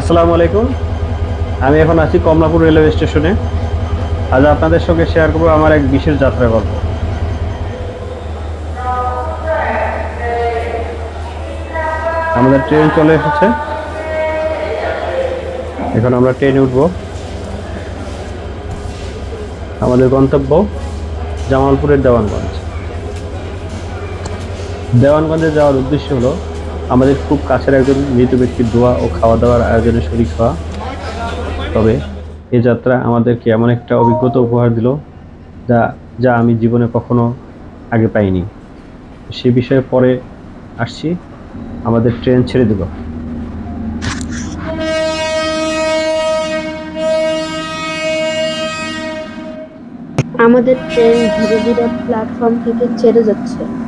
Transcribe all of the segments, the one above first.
আসসালামু আলাইকুম। আমি এখন আছি কমলাপুর রেলওয়ে স্টেশনে। আজ আপনাদের সঙ্গে শেয়ার করব আমার এক বিশেষ যাত্রা গল্প। আমাদের ট্রেন চলে এসেছে। এখন আমরা ট্রেনে উঠব। আমাদের গন্তব্য জামালপুরের দেওয়ানগঞ্জ। দেওয়ানগঞ্জে যাওয়ার উদ্দেশ্য হলো আমাদের খুব কাছের একজন মৃত ব্যক্তির দোয়া ও খাওয়া দাওয়ার আয়োজনে শরিক হওয়া। তবে এ যাত্রা আমাদেরকে এমন একটা অভিজ্ঞতা উপহার দিল যা যা আমি জীবনে কখনো আগে পাইনি। সে বিষয়ে পরে আসছি। আমাদের ট্রেন ছেড়ে দিল। আমাদের ট্রেন ধীরে ধীরে প্ল্যাটফর্ম থেকে ছেড়ে যাচ্ছে।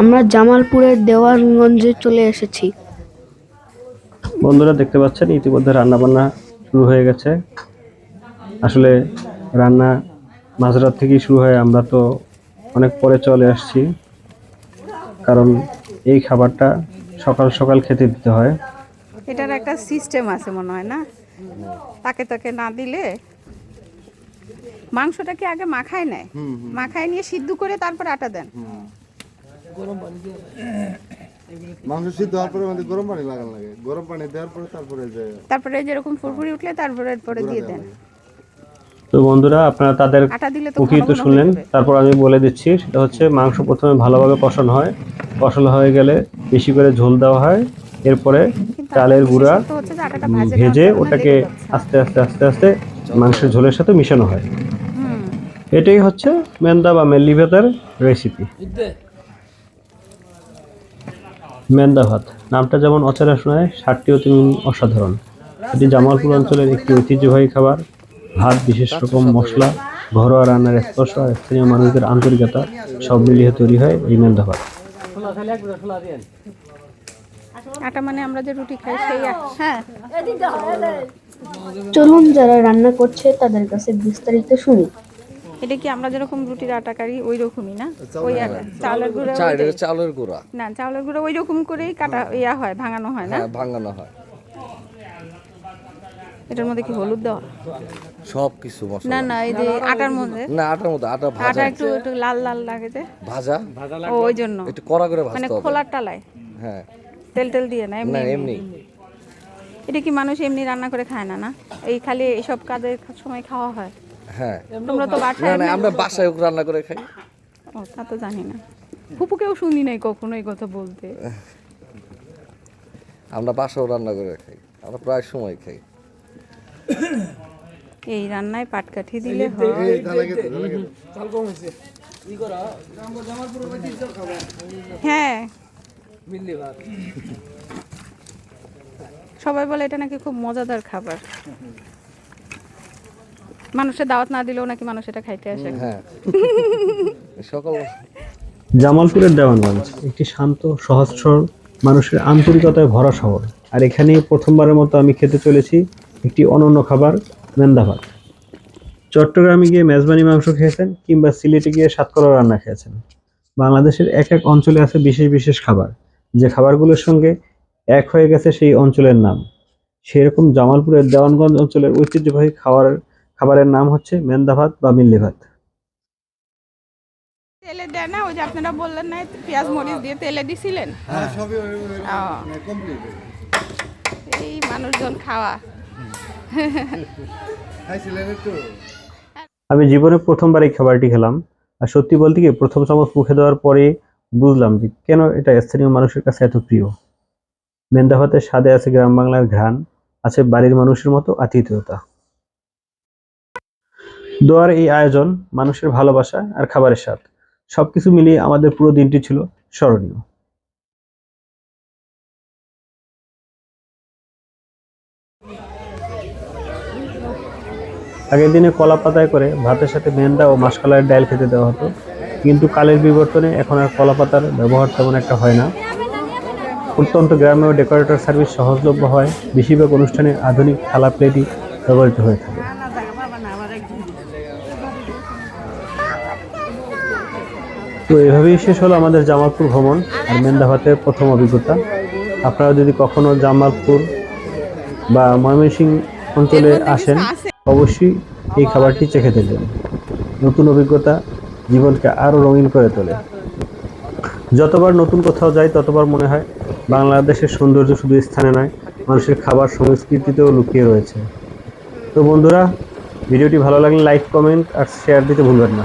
আমরা জামালপুরের দেওয়ানগঞ্জে চলে এসেছি। বন্ধুরা দেখতে পাচ্ছেন ইতিমধ্যে রান্না বান্না শুরু হয়ে গেছে। আসলে রান্না মাঝরাত থেকেই শুরু হয় আমরা তো অনেক পরে চলে আসছি। কারণ এই খাবারটা সকাল সকাল খেতে দিতে হয়। এটার একটা সিস্টেম আছে মনে হয় না? তাকে তাকে না দিলে মাংসটা কি আগে মাখায় নেয়? মাখায় নিয়ে সিদ্ধ করে তারপর আটা দেন? মাংস সিদ্ধ হওয়ার পরে আমাদের গরম পানি লাগানো লাগে। গরম পানি দেওয়ার পরে তারপরে যে তারপরে যেরকম ফুরফুরি উঠলে তারপরে পরে দিয়ে দেন। তো বন্ধুরা আপনারা তাদের আটা দিলে তো শুনলেন। তারপর আমি বলে দিচ্ছি সেটা হচ্ছে মাংস প্রথমে ভালোভাবে কষানো হয়। কষানো হয়ে গেলে বেশি করে ঝোল দেওয়া হয়। এরপরে চালের গুঁড়া ভাজে ভেজে ওটাকে আস্তে আস্তে আস্তে আস্তে মাংসের ঝোলের সাথে মিশানো হয়। এটাই হচ্ছে মেন্দা বা মেল্লি ভাতের রেসিপি মেন্দা ভাত নামটা যেমন অচেনা শোনায় স্বাদটিও তেমন অসাধারণ। এটি জামালপুর অঞ্চলের একটি ঐতিহ্যবাহী খাবার। ভাত, বিশেষ রকম মশলা, ঘরোয়া রান্নার স্পর্শ আর স্থানীয় মানুষদের আন্তরিকতা সব মিলিয়ে তৈরি হয় এই মেন্দা ভাত আটা মানে আমরা যে রুটি খাই সেই হ্যাঁ। চলুন যারা রান্না করছে তাদের কাছে বিস্তারিত শুনি। এটা কি আমরা যেরকম রুটির আটা কারি ওই রকমই না ওই আটা চালের গুঁড়া। চালের গুঁড়া। না চালের গুঁড়া ওই রকম করেই কাটা ইয়া হয় ভাঙানো হয় না? হ্যাঁ ভাঙানো হয়। এটার মধ্যে কি হলুদ দেওয়া? সব কিছু মশলা। না না এই যে আটার মধ্যে? না আটার মধ্যে আটা ভাজা আটা একটু একটু লাল লাল লাগে যে। ভাজা? ও ওই জন্য একটু কড়া করে মানে ভাজতে হবে। মানে খোলার টালায় হ্যাঁ। তেল তেল দিয়ে না এমনি? এমনি। এটা কি মানুষ এমনি রান্না করে খায় না না? এই খালি এইসব কাজের সময় খাওয়া হয়? হ্যাঁ। তোমরা তো বাসায় না আমরা বাসায়। রান্না করে খাই। ও তা তো জানি না। ফুপুকেও শুনি নাই কখনো এই কথা বলতে। আমরা বাসাও রান্না করে খাই। আমরা প্রায় সময় খাই। এই রান্নায় পাটকাঠি দিলে হয়। হ্যাঁ। সবাই বলে এটা নাকি খুব মজাদার খাবার। মানুষের দাওয়াত না দিলেও নাকি মানুষ এটা খাইতে আসে। হ্যাঁ। সকাল জামালপুরের দেওয়ানগঞ্জ একটি শান্ত সহজ সরল মানুষের আন্তরিকতায় ভরা শহর। আর এখানে প্রথমবারের মতো আমি খেতে চলেছি একটি অনন্য খাবার মেন্দা ভাত। চট্টগ্রামে গিয়ে মেজবানি মাংস খেয়েছেন কিংবা সিলেটে গিয়ে সাতকরা রান্না খেয়েছেন। বাংলাদেশের এক এক অঞ্চলে আছে বিশেষ বিশেষ খাবার। যে খাবারগুলোর সঙ্গে এক হয়ে গেছে সেই অঞ্চলের নাম। সেরকম জামালপুরের দেওয়ানগঞ্জ অঞ্চলের ঐতিহ্যবাহী খাবার খাবারের নাম হচ্ছে মেন্দা ভাত বা মিল্লি ভাত তেলে দেয় না ওই যে আপনারা বললেন না পেঁয়াজ মরিচ দিয়ে তেলে দিছিলেন? হ্যাঁ এই মানুষজন খাওয়া। আমি জীবনে প্রথমবার এই খাবারটি খেলাম আর সত্যি বলতে কি প্রথম চামচ মুখে দেওয়ার পরে বুঝলাম যে কেন এটা স্থানীয় মানুষের কাছে এত প্রিয়। মেন্দা ভাতের স্বাদে আছে গ্রাম বাংলার ঘ্রাণ আছে বাড়ির মানুষের মতো আতিথেয়তা। দোয়ার এই আয়োজন, মানুষের ভালোবাসা আর খাবারের স্বাদ, সবকিছু মিলিয়ে আমাদের পুরো দিনটি ছিল স্মরণীয়। আগের দিনে কলা পাতায় করে ভাতের সাথে মেন্দা ও মাসকলাইয়ের ডাল খেতে দেওয়া হতো, কিন্তু কালের বিবর্তনে এখন আর কলা পাতার ব্যবহার তেমন একটা হয় না। অত্যন্ত গ্রামে ও ডেকোরেটর সার্ভিস সহজলভ্য হয়, বেশিরভাগ অনুষ্ঠানে আধুনিক থালা প্লেটই ব্যবহৃত হয়ে থাকে। তো এভাবেই শেষ হলো আমাদের জামালপুর ভ্রমণ আর মেন্দাভাতের প্রথম অভিজ্ঞতা। আপনারা যদি কখনো জামালপুর বা ময়মনসিংহ অঞ্চলে আসেন, অবশ্যই এই খাবারটি চেখে দেখবেন। নতুন অভিজ্ঞতা জীবনকে আরও রঙিন করে তোলে। যতবার নতুন কোথাও যাই, ততবার মনে হয় বাংলাদেশের সৌন্দর্য শুধু স্থানে নয়, মানুষের খাবার সংস্কৃতিতেও লুকিয়ে রয়েছে। তো বন্ধুরা, ভিডিওটি ভালো লাগলে লাইক, কমেন্ট আর শেয়ার দিতে ভুলবেন না।